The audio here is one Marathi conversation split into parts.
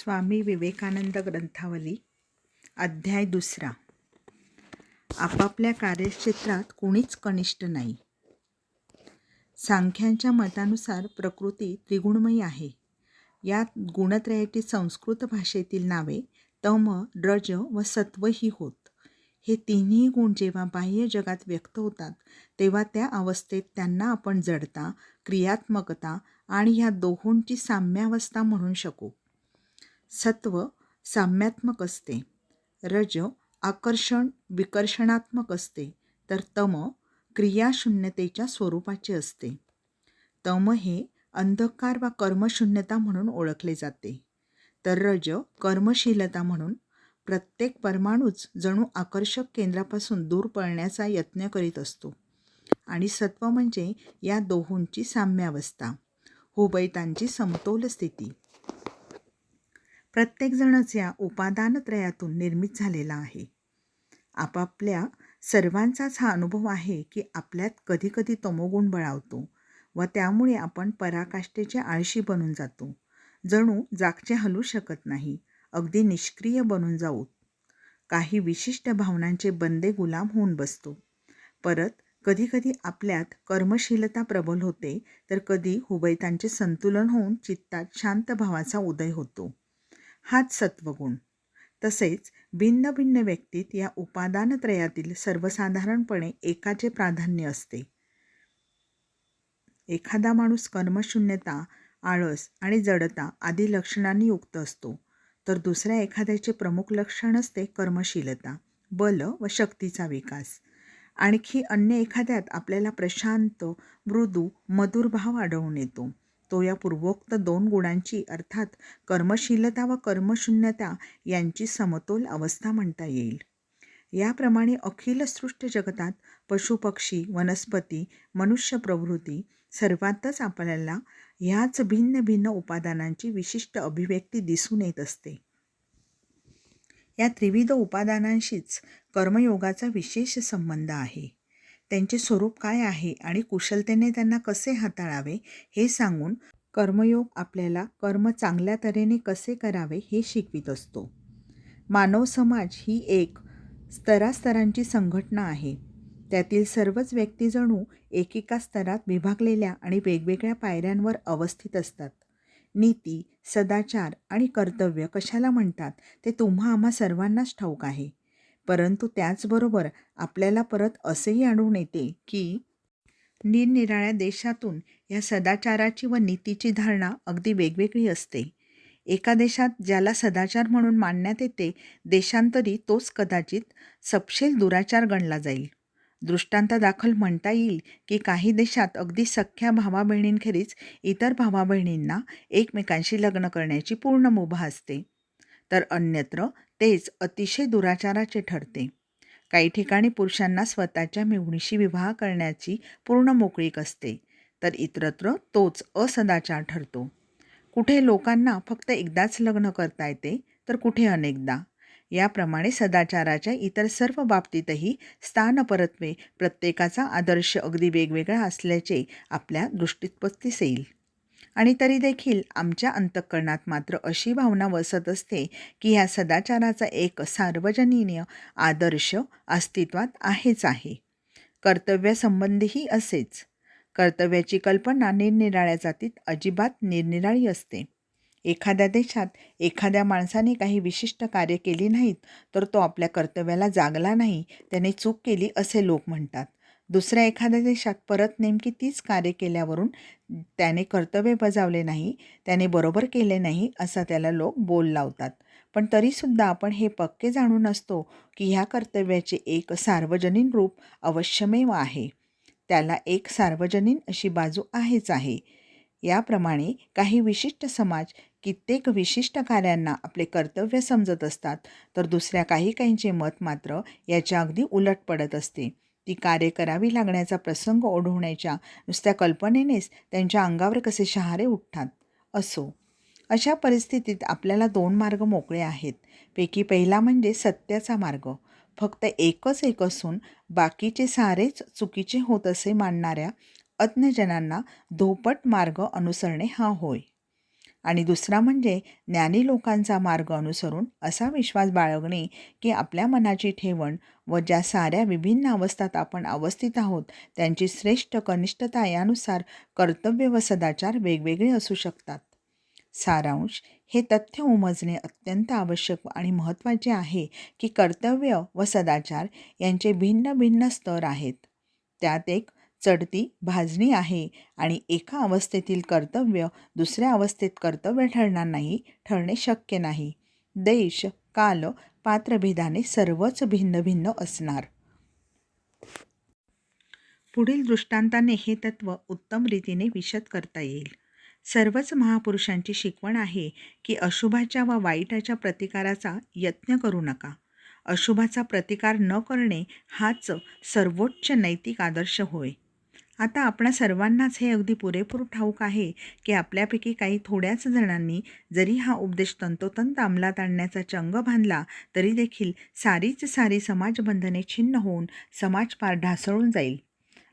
स्वामी विवेकानंद ग्रंथावली अध्याय दुसरा. आपापल्या कार्यक्षेत्रात कोणीच कनिष्ठ नाही. सांख्यांच्या मतानुसार प्रकृती त्रिगुणमयी आहे. यात गुणत्रयाची संस्कृत भाषेतील नावे तम रज व सत्व ही होत. हे तिन्ही गुण जेव्हा बाह्य जगात व्यक्त होतात तेव्हा त्या अवस्थेत त्यांना आपण जडता क्रियात्मकता आणि ह्या दोहोंची साम्यावस्था म्हणू शकू. सत्व साम्यात्मक असते. रज आकर्षण विकर्षणात्मक असते. तर तम क्रियाशून्यतेच्या स्वरूपाचे असते. तम हे अंधकार वा कर्मशून्यता म्हणून ओळखले जाते. तर रज कर्मशीलता म्हणून प्रत्येक परमाणूच जणू आकर्षक केंद्रापासून दूर पळण्याचा यत्न करीत असतो. आणि सत्व म्हणजे या दोहोंची साम्यावस्था हुबैतांची समतोल स्थिती. प्रत्येकजणच या उपादानत्रयातून निर्मित झालेला आहे. आपापल्या सर्वांचाच हा अनुभव आहे की आपल्यात कधीकधी तमोगुण बळावतो व त्यामुळे आपण पराकाष्ठेचे आळशी बनून जातो. जणू जागचे हलू शकत नाही अगदी निष्क्रिय बनून जाऊ. काही विशिष्ट भावनांचे बंदे गुलाम होऊन बसतो. परत कधीकधी आपल्यात कर्मशीलता प्रबल होते तर कधी हुबैतांचे संतुलन होऊन चित्तात शांत भावाचा उदय होतो. हाच सत्वगुण. तसेच भिन्न भिन्न व्यक्तीत या उपादानत्रयातील सर्वसाधारणपणे एकाचे प्राधान्य असते. एखादा माणूस कर्मशून्यता आळस आणि जडता आदी लक्षणांनी युक्त असतो तर दुसऱ्या एखाद्याचे प्रमुख लक्षण असते कर्मशीलता बल व शक्तीचा विकास. आणखी अन्य एखाद्यात आपल्याला प्रशांत मृदू मधुर भाव आढळून येतो. तो या पूर्वोक्त दोन गुणांची अर्थात कर्मशीलता व कर्मशून्यता यांची समतोल अवस्था म्हणता येईल. याप्रमाणे अखिल सृष्ट जगतात पशुपक्षी वनस्पती मनुष्य प्रवृत्ती सर्वातच आपल्याला ह्याच भिन्न भिन्न उपादानांची विशिष्ट अभिव्यक्ती दिसून येत असते. या त्रिविध उपादानांशीच कर्मयोगाचा विशेष संबंध आहे. त्यांचे स्वरूप काय आहे आणि कुशलतेने त्यांना कसे हाताळावे हे सांगून कर्मयोग आपल्याला कर्म चांगल्या तऱ्हेने कसे करावे हे शिकवित असतो. मानव समाज ही एक स्तरास्तरांची संघटना आहे. त्यातील सर्वच व्यक्ती जणू एकेका स्तरात विभागलेल्या आणि वेगवेगळ्या पायऱ्यांवर अवस्थित असतात. नीती सदाचार आणि कर्तव्य कशाला म्हणतात ते तुम्हा आम्हा सर्वांनाच ठाऊक आहे. परंतु त्याचबरोबर आपल्याला परत असेही आढळून येते की निरनिराळ्या देशातून या सदाचाराची व नीतीची धारणा अगदी वेगवेगळी असते. एका देशात ज्याला सदाचार म्हणून मानण्यात येते देशांतरी तोच कदाचित सपशेल दुराचार गणला जाईल. दृष्टांतादाखल म्हणता येईल की काही देशात अगदी सख्या भावा बहिणींखेरीज इतर भावा बहिणींना एकमेकांशी लग्न करण्याची पूर्ण मुभा असते. तर अन्यत्र तेच अतिशय दुराचाराचे ठरते. काही ठिकाणी पुरुषांना स्वतःच्या मेहुणीशी विवाह करण्याची पूर्ण मोकळीक असते तर इतरत्र तोच असदाचार ठरतो. कुठे लोकांना फक्त एकदाच लग्न करता येते तर कुठे अनेकदा. याप्रमाणे सदाचाराच्या इतर सर्व बाबतीतही स्थानपरत्वे प्रत्येकाचा आदर्श अगदी वेगवेगळा असल्याचे आपल्या दृष्टीत येईल आणि तरी देखील आमच्या अंतःकरणात मात्र अशी भावना वसत असते की ह्या सदाचाराचा एक सार्वजनीय आदर्श अस्तित्वात आहेच आहे. कर्तव्यासंबंधीही असेच. कर्तव्याची कल्पना निरनिराळ्या जातीत अजिबात निरनिराळी असते. एखाद्या देशात एखाद्या माणसाने काही विशिष्ट कार्य केली नाहीत तर तो आपल्या कर्तव्याला जागला नाही त्याने चूक केली असे लोक म्हणतात. दुसऱ्या एखाद्या देशात परत नेमकी तीच कार्य केल्यावरून त्याने कर्तव्य बजावले नाही त्याने बरोबर केले नाही असा त्याला लोक बोल लावतात. पण तरीसुद्धा आपण हे पक्के जाणून असतो की ह्या कर्तव्याचे एक सार्वजनीन रूप अवश्यमेव आहे. त्याला एक सार्वजनीन अशी बाजू आहेच आहे. याप्रमाणे काही विशिष्ट समाज कित्येक विशिष्ट कार्यांना आपले कर्तव्य समजत असतात तर दुसऱ्या काही काहींचे मत मात्र याच्या अगदी उलट पडत असते. ती कार्य करावी लागण्याचा प्रसंग ओढवण्याच्या नुसत्या कल्पनेनेच त्यांच्या अंगावर कसे शहारे उठतात? असो. अशा परिस्थितीत आपल्याला दोन मार्ग मोकळे आहेत. पैकी पहिला म्हणजे सत्याचा मार्ग. फक्त एकच एक असून बाकीचे सारेच चुकीचे होत असे मानणाऱ्या अज्ञजनांना धोपट मार्ग अनुसरणे हा होय. आणि दुसरा म्हणजे ज्ञानी लोकांचा मार्ग अनुसरून असा विश्वास बाळगणे की आपल्या मनाची ठेवण व ज्या साऱ्या विभिन्न अवस्थात आपण अवस्थित आहोत त्यांची श्रेष्ठ कनिष्ठता यानुसार कर्तव्य व सदाचार वेगवेगळे असू शकतात. सारांश हे तथ्य उमजणे अत्यंत आवश्यक आणि महत्त्वाचे आहे की कर्तव्य व सदाचार यांचे भिन्न भिन्न स्तर आहेत. त्यात एक चढती भाजणी आहे आणि एका अवस्थेतील कर्तव्य दुसऱ्या अवस्थेत कर्तव्य ठरणार नाही ठरणे शक्य नाही. देश काल पात्रभेदाने सर्वच भिन्न भिन्न असणार. पुढील दृष्टांताने हे तत्व उत्तम रीतीने विशद करता येईल. सर्वच महापुरुषांची शिकवण आहे की अशुभाच्या व वाईटाच्या प्रतिकाराचा यत्न करू नका. अशुभाचा प्रतिकार न करणे हाच सर्वोच्च नैतिक आदर्श होय. आता आपणा सर्वांनाच हे अगदी पुरेपूर ठाऊक आहे की आपल्यापैकी काही थोड्याच जणांनी जरी हा उपदेश तंतोतंत अंमलात आणण्याचा चंग बांधला तरी देखील सारीच सारी समाजबंधने छिन्न होऊन समाज पार ढासळून जाईल.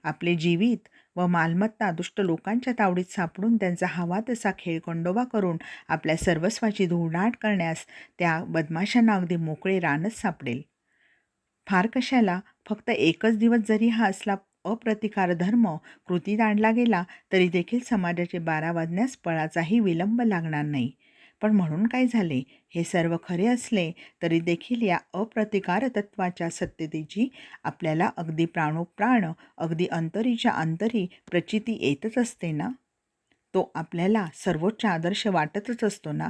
आपले जीवित व मालमत्ता दुष्ट लोकांच्या तावडीत सापडून त्यांचा हवा तसा खेळकोंडोबा करून आपल्या सर्वस्वाची धुळनाट करण्यास त्या बदमाशांना अगदी मोकळे रानच सापडेल. फार कशाला? फक्त एकच दिवस जरी हा असला अप्रतिकार धर्म कृतीत आणला गेला तरी देखील समाजाचे बारा वाजण्यास पळाचाही विलंब लागणार नाही. पण म्हणून काय झाले? हे सर्व खरे असले तरी देखील या अप्रतिकार तत्वाच्या सत्यतेची आपल्याला अगदी प्राणोप्राण अगदी अंतरीच्या अंतरी प्रचिती येतच असते ना? तो आपल्याला सर्वोच्च आदर्श वाटतच असतो ना?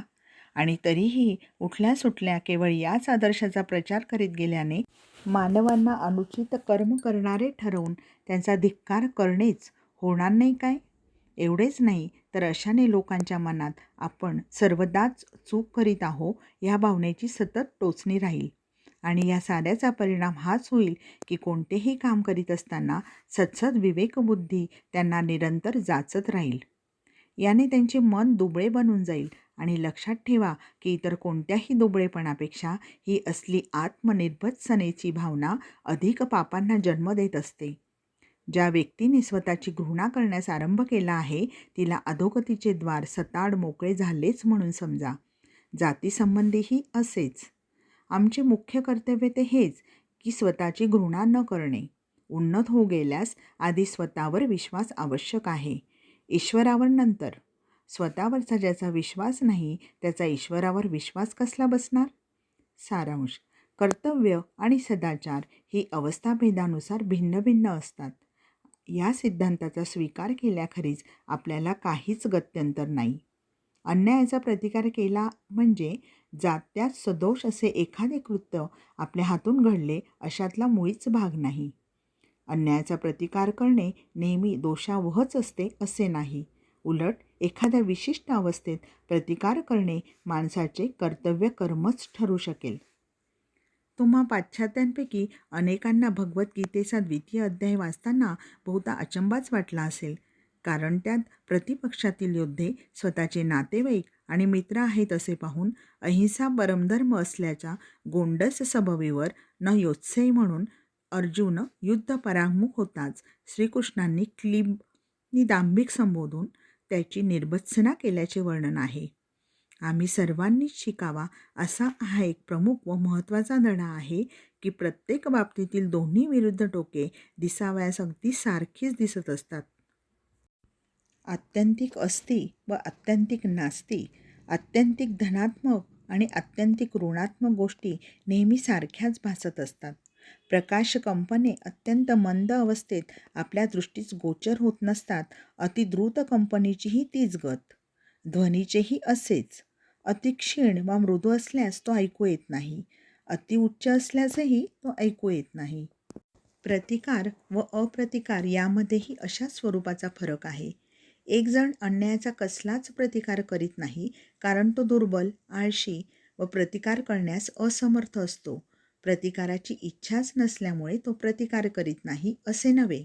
आणि तरीही उठल्या सुटल्या केवळ याच आदर्शाचा प्रचार करीत गेल्याने मानवांना अनुचित कर्म करणारे ठरवून त्यांचा धिक्कार करणेच होणार नाही काय? एवढेच नाही तर अशाने लोकांच्या मनात आपण सर्वदाच चूक करीत आहो या भावनेची सतत टोचणी राहील. आणि या साऱ्याचा परिणाम हाच होईल की कोणतेही काम करीत असताना सत्सद विवेकबुद्धी त्यांना निरंतर जाचत राहील. याने त्यांचे मन दुबळे बनून जाईल आणि लक्षात ठेवा की इतर कोणत्याही दुबळेपणापेक्षा ही असली आत्मनिर्भत्सनेची भावना अधिक पापांना जन्म देत असते. ज्या व्यक्तीने स्वतःची घृणा करण्यास आरंभ केला आहे तिला अधोगतीचे द्वार सताड मोकळे झालेच म्हणून समजा. जातीसंबंधीही असेच. आमचे मुख्य कर्तव्य ते हेच की स्वतःची घृणा न करणे. उन्नत होऊ गेल्यास आधी स्वतःवर विश्वास आवश्यक आहे. ईश्वरावर नंतर. स्वतःवरचा ज्याचा विश्वास नाही त्याचा ईश्वरावर विश्वास कसला बसणार? सारांश. कर्तव्य आणि सदाचार ही अवस्थाभेदानुसार भिन्न भिन्न असतात. या सिद्धांताचा स्वीकार केल्याखरीच आपल्याला काहीच गत्यंतर नाही. अन्यायाचा प्रतिकार केला म्हणजे जात्यात सदोष असे एखादे कृत्य आपल्या हातून घडले अशातला मुळीच भाग नाही. अन्यायाचा प्रतिकार करणे नेहमी दोषावहच असते असे नाही. उलट एखाद्या विशिष्ट अवस्थेत प्रतिकार करणे माणसाचे कर्तव्य कर्मच ठरू शकेल. तुम्हा पाश्चात्यांपैकी अनेकांना भगवद्गीतेचा द्वितीय अध्याय वाचताना बहुधा अचंबाच वाटला असेल. कारण त्यात प्रतिपक्षातील योद्धे स्वतःचे नातेवाईक आणि मित्र आहेत असे पाहून अहिंसा परमधर्म असल्याच्या गोंडस सबवीवर न योत्से म्हणून अर्जुन युद्ध परामुख होताच श्रीकृष्णांनी क्लिबनी दांभिक संबोधून त्याची निर्भत्सना केल्याचे वर्णन आहे. आम्ही सर्वांनीच शिकावा असा हा एक प्रमुख व महत्त्वाचा धडा आहे की प्रत्येक बाबतीतील दोन्ही विरुद्ध टोके दिसावयास अगदी सारखीच दिसत असतात. आत्यंतिक अस्ती व आत्यंतिक नास्ती आत्यंतिक धनात्मक आणि आत्यंतिक ऋणात्मक गोष्टी नेहमी सारख्याच भासत असतात. प्रकाश कंपने अत्यंत मंद अवस्थेत आपल्या दृष्टीस गोचर होत नसतात. अतिद्रुत कंपनीचीही तीच गत. ध्वनीचेही असेच. अतिक्षीण वा मृदू असल्यास तो ऐकू येत नाही. अतिउच्च असल्यासही तो ऐकू येत नाही. प्रतिकार व अप्रतिकार यामध्येही अशा स्वरूपाचा फरक आहे. एकजण अन्यायाचा कसलाच प्रतिकार करीत नाही कारण तो दुर्बल आळशी व प्रतिकार करण्यास असमर्थ असतो. प्रतिकाराची इच्छाच नसल्यामुळे तो प्रतिकार करीत नाही असे नव्हे.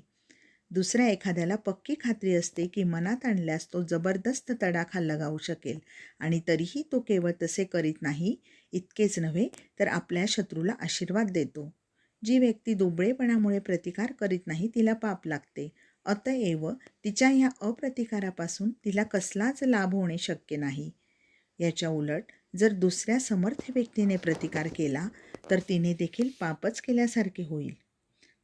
दुसऱ्या एखाद्याला पक्की खात्री असते की मनात आणल्यास तो जबरदस्त तडाखा लगावू शकेल आणि तरीही तो केवळ तसे करीत नाही इतकेच नव्हे तर आपल्या शत्रूला आशीर्वाद देतो. जी व्यक्ती दुबळेपणामुळे प्रतिकार करीत नाही तिला पाप लागते. अतएव तिच्या ह्या अप्रतिकारापासून तिला कसलाच लाभ होणे शक्य नाही. याच्या उलट जर दुसऱ्या समर्थ व्यक्तीने प्रतिकार केला तर तिने देखील पापच केल्यासारखे होईल.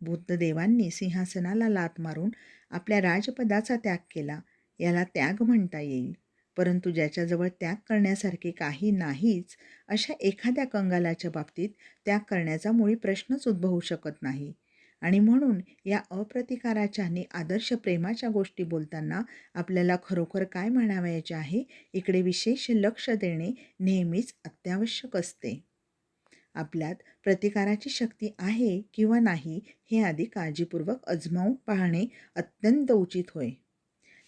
बुद्धदेवांनी सिंहासनाला लात मारून आपल्या राजपदाचा त्याग केला याला त्याग म्हणता येईल. परंतु ज्याच्याजवळ त्याग करण्यासारखे काही नाहीच अशा एखाद्या कंगालाच्या बाबतीत त्याग करण्याचा मुळी प्रश्नच उद्भवू शकत नाही. आणि म्हणून या अप्रतिकाराच्या आणि आदर्श प्रेमाच्या गोष्टी बोलताना आपल्याला खरोखर काय म्हणावयाचे आहे? इकडे विशेष लक्ष देणे नेहमीच अत्यावश्यक असते. आपल्यात प्रतिकाराची शक्ती आहे किंवा नाही हे आधी काळजीपूर्वक अजमावून पाहणे अत्यंत उचित होय.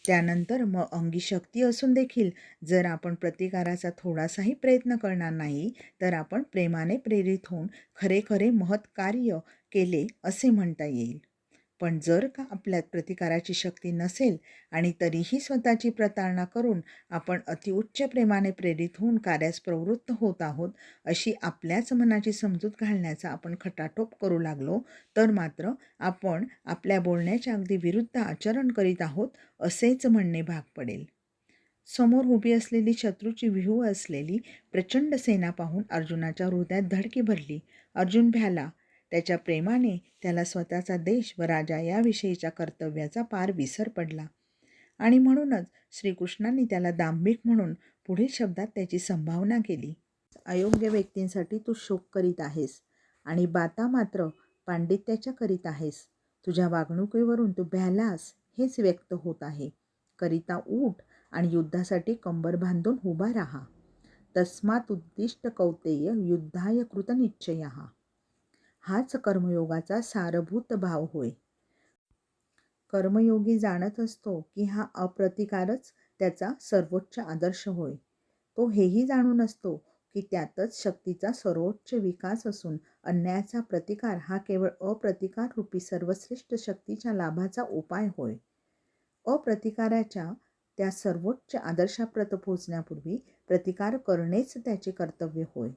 त्यानंतर मग अंगी शक्ती असून देखील जर आपण प्रतिकाराचा थोडासाही प्रयत्न करणार नाही तर आपण प्रेमाने प्रेरित होऊन खरे खरे महत्कार्य केले असे म्हणता येईल. पण जर का आपल्यात प्रतिकाराची शक्ती नसेल आणि तरीही स्वतःची प्रतारणा करून आपण अतिउच्च प्रेमाने प्रेरित होऊन कार्यास प्रवृत्त होत आहोत अशी आपल्याच मनाची समजूत घालण्याचा आपण खटाटोप करू लागलो तर मात्र आपण आपल्या बोलण्याच्या अगदी विरुद्ध आचरण करीत आहोत असेच म्हणणे भाग पडेल. समोर उभी असलेली शत्रूची व्यूह असलेली प्रचंड सेना पाहून अर्जुनाच्या हृदयात धडकी भरली. अर्जुन भ्याला त्याच्या प्रेमाने त्याला स्वतःचा देश व राजा याविषयीच्या कर्तव्याचा पार विसर पडला. आणि म्हणूनच श्रीकृष्णांनी त्याला दांभिक म्हणून पुढील शब्दात त्याची संभावना केली. अयोग्य व्यक्तींसाठी तू शोक करीत आहेस आणि बाता मात्र पांडित्याच्या करीत आहेस. तुझ्या वागणुकीवरून तू भ्यालास हेच व्यक्त होत आहे. करिता उठ आणि युद्धासाठी कंबर बांधून उभा राहा. तस्मात उद्दिष्ट कौतेय युद्धाय कृतनिश्चय. हाच कर्मयोगाचा सारभूत भाव होय. कर्मयोगी जाणत असतो की हा अप्रतिकारच त्याचा सर्वोच्च आदर्श होय. तो हेही जाणून असतो की त्यातच शक्तीचा सर्वोच्च विकास असून अन्यायाचा प्रतिकार हा केवळ अप्रतिकार रूपी सर्वश्रेष्ठ शक्तीच्या लाभाचा उपाय होय. अप्रतिकाराच्या त्या सर्वोच्च आदर्शाप्रत पोचण्यापूर्वी प्रतिकार करणेच त्याचे कर्तव्य होय.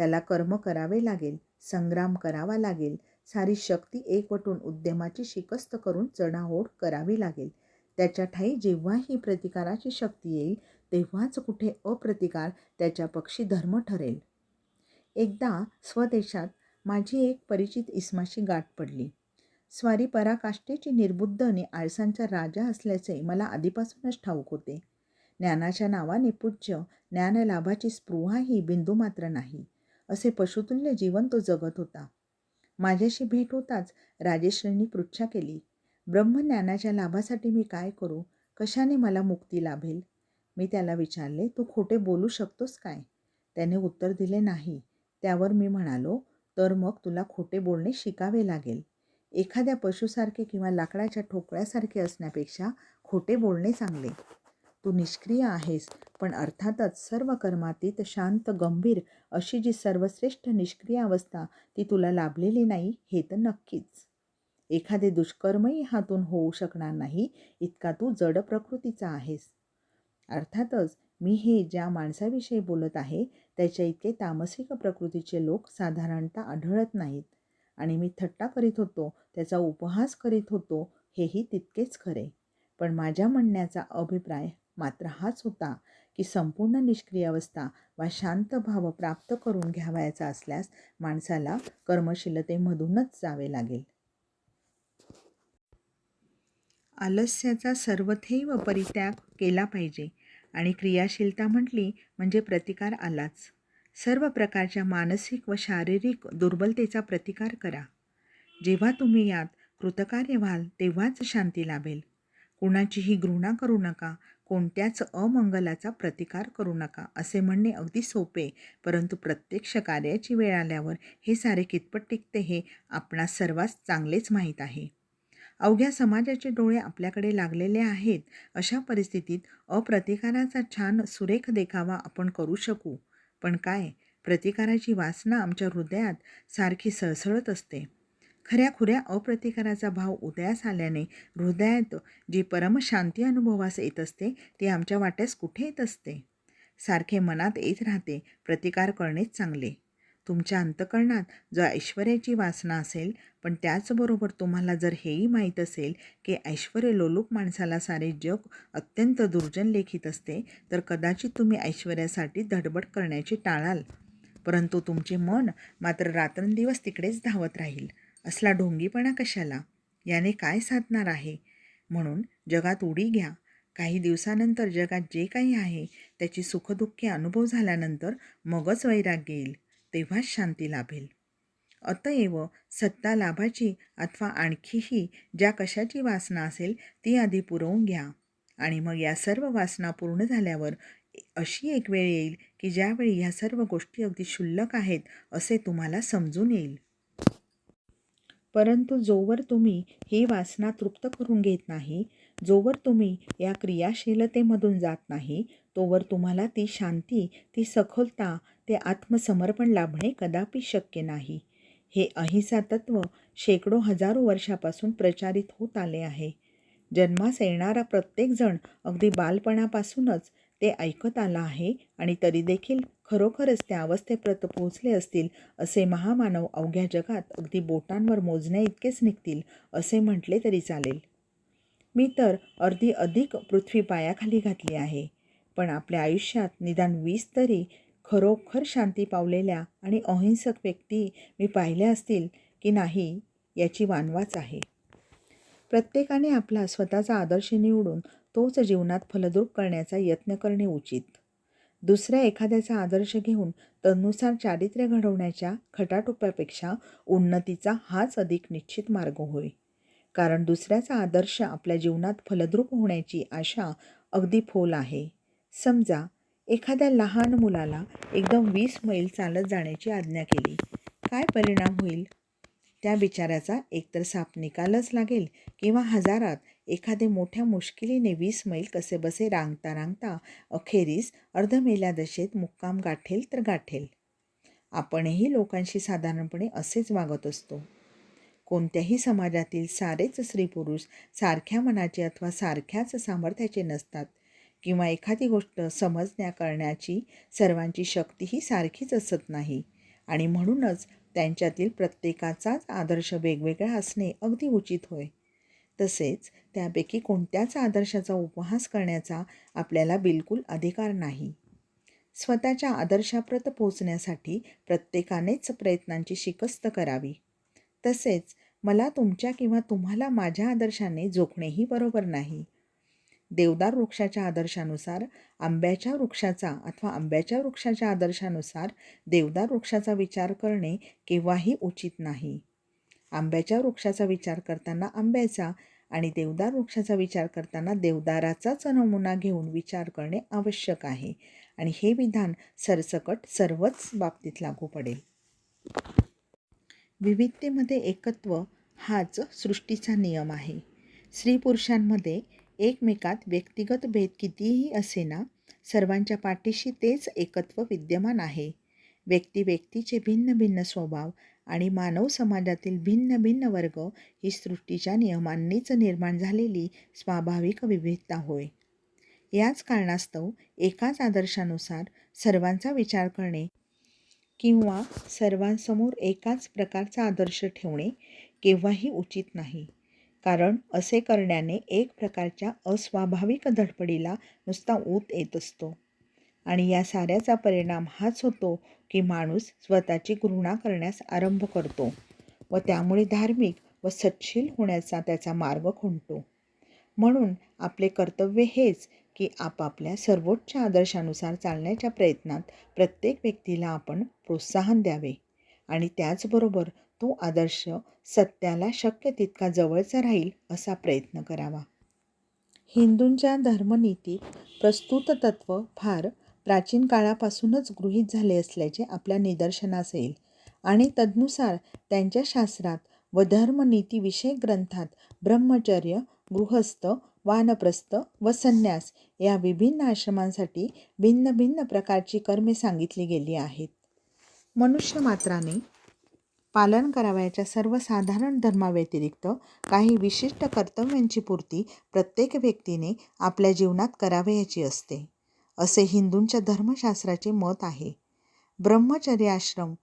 त्याला कर्म करावे लागेल संग्राम करावा लागेल सारी शक्ती एकवटून उद्यमाची शिकस्त करून चढाओढ करावी लागेल. त्याच्या ठाई जेव्हा ही प्रतिकाराची शक्ती येईल तेव्हाच कुठे अप्रतिकार त्याच्या पक्षी धर्म ठरेल. एकदा स्वदेशात माझी एक परिचित इस्माशी गाठ पडली. स्वारी पराकाष्ठेची निर्बुद्ध आणि आळसांचा राजा असल्याचे मला आधीपासूनच ठाऊक होते. ज्ञानाच्या नावाने पूज्य ज्ञानलाभाची स्पृहाही बिंदू मात्र नाही. असे पशुतुल्य जीवन तो जगत होता. माझ्याशी भेट होताच राजेश्रींनी पृच्छा केली ब्रह्मज्ञानाच्या लाभासाठी मी काय करू? कशाने मला मुक्ती लाभेल? मी त्याला विचारले तू खोटे बोलू शकतोस काय? त्याने उत्तर दिले नाही. त्यावर मी म्हणालो तर मग तुला खोटे बोलणे शिकावे लागेल. एखाद्या पशुसारखे किंवा लाकडाच्या ठोकळ्यासारखे असण्यापेक्षा खोटे बोलणे चांगले. तू निष्क्रिय आहेस. पण अर्थातच सर्व कर्मातीत शांत गंभीर अशी जी सर्वश्रेष्ठ निष्क्रिय अवस्था ती तुला लाभलेली नाही हे तर नक्कीच. एखादे दुष्कर्मही हातून होऊ शकणार नाही इतका तू जड प्रकृतीचा आहेस. अर्थातच मी हे ज्या माणसाविषयी बोलत आहे त्याच्या इतके तामसिक प्रकृतीचे लोक साधारणतः आढळत नाहीत. आणि मी थट्टा करीत होतो त्याचा उपहास करीत होतो हेही तितकेच खरे. पण माझ्या म्हणण्याचा अभिप्राय मात्र हाच होता की संपूर्ण निष्क्रिय अवस्था वा शांत भाव प्राप्त करून घ्यावायचा असल्यास माणसाला कर्मशीलतेमधूनच जावे लागेल. आलस्याचा सर्वथैव परित्याग केला पाहिजे आणि क्रियाशीलता म्हटली म्हणजे प्रतिकार आलाच. सर्व प्रकारच्या मानसिक व शारीरिक दुर्बलतेचा प्रतिकार करा. जेव्हा तुम्ही यात कृतकार्य व्हाल तेव्हाच शांती लाभेल. कुणाचीही घृणा करू नका कोणत्याच अमंगलाचा प्रतिकार करू नका असे म्हणणे अगदी सोपे. परंतु प्रत्यक्ष कार्याची वेळ आल्यावर हे सारे कितपत टिकते हे आपणास सर्वात चांगलेच माहीत आहे. अवघ्या समाजाचे डोळे आपल्याकडे लागलेले आहेत. अशा परिस्थितीत अप्रतिकाराचा छान सुरेख देखावा आपण करू शकू. पण काय? प्रतिकाराची वासना आमच्या हृदयात सारखी सळसळत असते. खऱ्या खुऱ्या अप्रतिकाराचा भाव उदयास आल्याने हृदयात जी परमशांती अनुभवास येत असते ती आमच्या वाट्यास कुठे येत असते? सारखे मनात येत राहते प्रतिकार करणेच चांगले. तुमच्या अंतकरणात जो ऐश्वर्याची वासना असेल पण त्याचबरोबर तुम्हाला जर हेही माहीत असेल की ऐश्वर्य लोलूप माणसाला सारे जग अत्यंत दुर्जन लेखित असते तर कदाचित तुम्ही ऐश्वर्यासाठी धडबड करण्याची टाळाल. परंतु तुमचे मन मात्र रात्रंदिवस तिकडेच धावत राहील. असला ढोंगीपणा कशाला? याने काय साधणार आहे? म्हणून जगात उडी घ्या. काही दिवसानंतर जगात जे काही आहे त्याची सुखदुःखे अनुभव झाल्यानंतर मगच वैराग्य येईल तेव्हाच शांती लाभेल. अतएव सत्ता लाभाची अथवा आणखीही ज्या कशाची वासना असेल ती आधी पुरवून घ्या. आणि मग या सर्व वासना पूर्ण झाल्यावर अशी एक वेळ येईल की ज्यावेळी ह्या सर्व गोष्टी अगदी क्षुल्लक आहेत असे तुम्हाला समजून येईल. परंतु जोवर तुम्ही ही वासना तृप्त करून घेत नाही जोवर तुम्ही या क्रियाशीलतेमधून जात नाही तोवर तुम्हाला ती शांती ती सखोलता ते आत्मसमर्पण लाभणे कदापि शक्य नाही. हे अहिंसा तत्व शेकडो हजारो वर्षापासून प्रचारित होत आले आहे. जन्मास येणारा प्रत्येकजण अगदी बालपणापासूनच ते ऐकत आला आहे आणि तरी देखील खरोखरच त्या अवस्थेप्रत पोहोचले असतील असे महामानव अवघ्या जगात अगदी बोटांवर मोजण्या इतकेच निघतील असे म्हटले तरी चालेल. मी तर अर्धी अधिक पृथ्वी पायाखाली घातली आहे पण आपल्या आयुष्यात निदान वीस तरी खरोखर शांती पावलेल्या आणि अहिंसक व्यक्ती मी पाहिल्या असतील की नाही याची वानवाच आहे. प्रत्येकाने आपला स्वतःचा आदर्श निवडून तोच जीवनात फलद्रूप करण्याचा यत्न करणे उचित. दुसऱ्या एखाद्याचा आदर्श घेऊन तनुसार चारित्र्य घडवण्याच्या खटाटोप्यापेक्षा उन्नतीचा हाच अधिक निश्चित मार्ग होय. कारण दुसऱ्याचा आदर्श आपल्या जीवनात फलद्रूप होण्याची आशा अगदी फोल आहे. समजा एखाद्या लहान मुलाला एकदम वीस मैल चालत जाण्याची आज्ञा केली. काय परिणाम होईल? त्या बिचाऱ्याचा एकतर साप निकालच लागेल किंवा हजारात एखादे मोठ्या मुश्किलीने वीस मैल कसे बसे रांगता रांगता अखेरीस अर्धमेल्या दशेत मुक्काम गाठेल तर गाठेल. आपणही लोकांशी साधारणपणे असेच वागत असतो. कोणत्याही समाजातील सारेच स्त्री पुरुष सारख्या मनाचे अथवा सारख्याच सामर्थ्याचे नसतात किंवा एखादी गोष्ट समजण्या करण्याची सर्वांची शक्तीही सारखीच असत नाही आणि म्हणूनच त्यांच्यातील प्रत्येकाचाच आदर्श वेगवेगळा असणे अगदी उचित होय. तसेच त्यापैकी कोणत्याच आदर्शाचा उपहास करण्याचा आपल्याला बिलकुल अधिकार नाही. स्वतःच्या आदर्शाप्रत पोचण्यासाठी प्रत्येकानेच प्रयत्नांची शिकस्त करावी. तसेच मला तुमच्या किंवा तुम्हाला माझ्या आदर्शाने जोखणेही बरोबर नाही. देवदार वृक्षाच्या आदर्शानुसार आंब्याच्या वृक्षाचा अथवा आंब्याच्या वृक्षाच्या आदर्शानुसार देवदार वृक्षाचा विचार करणे केव्हाही उचित नाही. आंब्याच्या वृक्षाचा विचार करताना आंब्याचा आणि देवदार वृक्षाचा विचार करताना देवदाराचाच नमुना घेऊन विचार करणे आवश्यक आहे. आणि हे विधान सरसकट सर्वच बाबतीत लागू पडेल. विविधतेमध्ये एकत्व हाच सृष्टीचा नियम आहे. स्त्री पुरुषांमध्ये एकमेकात व्यक्तिगत भेद कितीही असेना सर्वांच्या पाठीशी तेच एकत्व विद्यमान आहे. व्यक्ती व्यक्तीचे भिन्न भिन्न स्वभाव आणि मानव समाजातील भिन्न भिन्न वर्ग ही सृष्टीच्या नियमांनीच निर्माण झालेली स्वाभाविक विविधता होय. याच कारणास्तव एकाच आदर्शानुसार सर्वांचा विचार करणे किंवा सर्वांसमोर एकाच प्रकारचा आदर्श ठेवणे केव्हाही उचित नाही. कारण असे करण्याने एक प्रकारच्या अस्वाभाविक धडपडीला नुसता ऊत येत असतो. आणि या साऱ्याचा परिणाम हाच होतो की माणूस स्वतःची घृणा करण्यास आरंभ करतो व त्यामुळे धार्मिक व सच्छील होण्याचा त्याचा मार्ग खुंटतो. म्हणून आपले कर्तव्य हेच की आपापल्या सर्वोच्च आदर्शानुसार चालण्याच्या प्रयत्नात प्रत्येक व्यक्तीला आपण प्रोत्साहन द्यावे आणि त्याचबरोबर तो आदर्श सत्याला शक्य तितका जवळचा राहील असा प्रयत्न करावा. हिंदूंच्या धर्मनीतीत प्रस्तुत तत्व फार प्राचीन काळापासूनच गृहीत झाले असल्याचे आपल्या निदर्शनास येईल. आणि तदनुसार त्यांच्या शास्त्रात व धर्मनीतीविषयक ग्रंथात ब्रह्मचर्य गृहस्थ वानप्रस्थ व संन्यास या विभिन्न आश्रमांसाठी भिन्न भिन्न प्रकारची कर्मे सांगितली गेली आहेत. मनुष्य मात्राने पालन करावयाच्या सर्वसाधारण धर्माव्यतिरिक्त काही विशिष्ट कर्तव्यांची पूर्ती प्रत्येक व्यक्तीने आपल्या जीवनात करावयाची असते. असे हिंदूंच्या धर्मशास्त्राचे मत आहे. ब्रह्मचर्याश्रम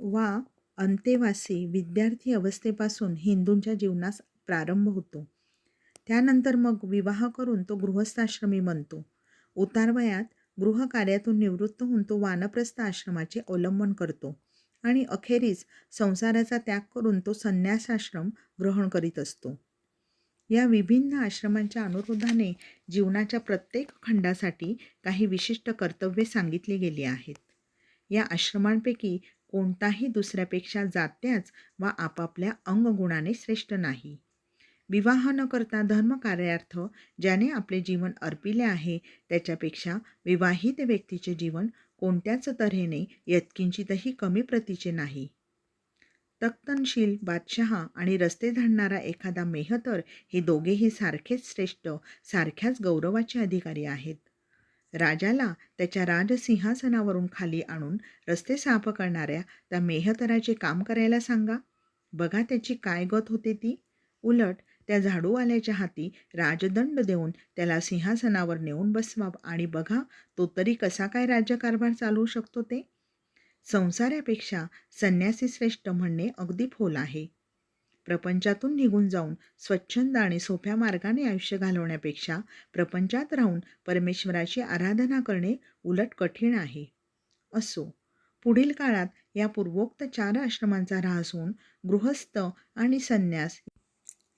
वा अंतेवासी विद्यार्थी अवस्थेपासून हिंदूंच्या जीवनास प्रारंभ होतो. त्यानंतर मग विवाह करून तो गृहस्थाश्रमी बनतो. उतारवयात गृहकार्यातून निवृत्त होऊन तो वानप्रस्थ आश्रमाचे अवलंबन करतो आणि अखेरीस संसाराचा त्याग करून तो संन्यासाश्रम ग्रहण करीत असतो. या विभिन्न आश्रमांच्या अनुरोधाने जीवनाच्या प्रत्येक खंडासाठी काही विशिष्ट कर्तव्ये सांगितली गेली आहेत. या आश्रमांपैकी कोणताही दुसऱ्यापेक्षा जात्याच वा आपापल्या अंगगुणाने श्रेष्ठ नाही. विवाह न करता धर्मकार्यार्थ ज्याने आपले जीवन अर्पिले आहे त्याच्यापेक्षा विवाहित व्यक्तीचे जीवन कोणत्याच तऱ्हेने यत्किंचितही कमी प्रतीचे नाही. तक्तनशील बादशहा आणि रस्ते झाडणारा एखादा मेहतर हे दोघेही सारखेच श्रेष्ठ सारख्याच गौरवाचे अधिकारी आहेत. राजाला त्याच्या राजसिंहासनावरून खाली आणून रस्ते साफ करणाऱ्या त्या मेहतराचे काम करायला सांगा. बघा त्याची काय गत होते ती. उलट त्या झाडूवाल्याच्या हाती राजदंड देऊन त्याला सिंहासनावर नेऊन बसवा आणि बघा तो तरी कसा काय राज्यकारभार चालवू शकतो ते. संसारापेक्षा संन्यासी श्रेष्ठ म्हणणे अगदी फोल आहे. प्रपंचातून निघून जाऊन स्वच्छंद आणि सोप्या मार्गाने आयुष्य घालवण्यापेक्षा प्रपंचात राहून परमेश्वराची आराधना करणे उलट कठीण आहे. असो पुढील काळात या पूर्वोक्त चार आश्रमांचा ऱ्हास होऊन गृहस्थ आणि संन्यास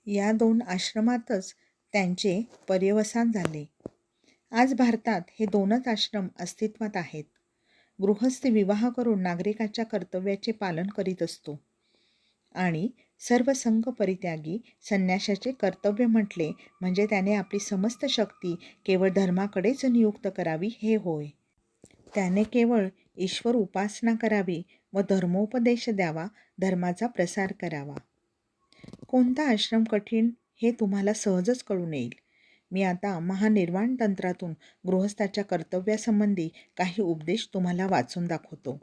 या दोन आश्रमातच त्यांचे पर्यवसान झाले. आज भारतात हे दोनच आश्रम अस्तित्वात आहेत. गृहस्थ विवाह करून नागरिकाच्या कर्तव्याचे पालन करीत असतो. आणि सर्व संघ परित्यागी संन्याशाचे कर्तव्य म्हटले म्हणजे त्याने आपली समस्त शक्ती केवळ धर्माकडेच नियुक्त करावी हे होय. त्याने केवळ ईश्वर उपासना करावी व धर्मोपदेश द्यावा धर्माचा प्रसार करावा. कोणता आश्रम कठीण हे तुम्हाला सहजच कळून येईल. मी आता महानिर्वाण तंत्रातून गृहस्थाच्या कर्तव्यासंबंधी काही उपदेश तुम्हाला वाचून दाखवतो.